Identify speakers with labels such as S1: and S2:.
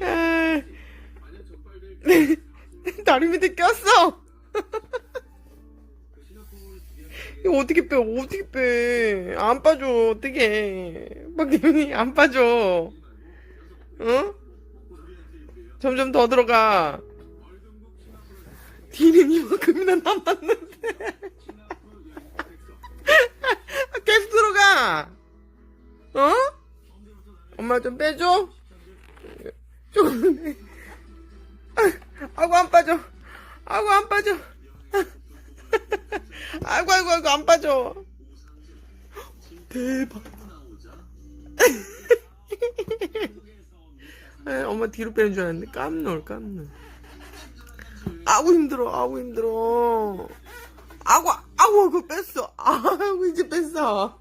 S1: 아, 다리 밑에 꼈어. 이거 어떻게 빼? 어떻게 빼? 안 빠져. 어떻게? 박대현이 안 빠져. 어? 점점 더 들어가. 뒤는 이만큼이나 남았는데. 계속 들어가. 어? 엄마 좀 빼줘. 조금. 아이고 안 빠져. 아이고 안 빠져. 아이고 아이고 아이고 안 빠져. 대박. 에, 엄마 뒤로 빼는 줄 알았는데 깜놀 깜놀. 아우 힘들어 아우 힘들어. 아고 아고 아고 뺐어. 아고 이제 뺐어.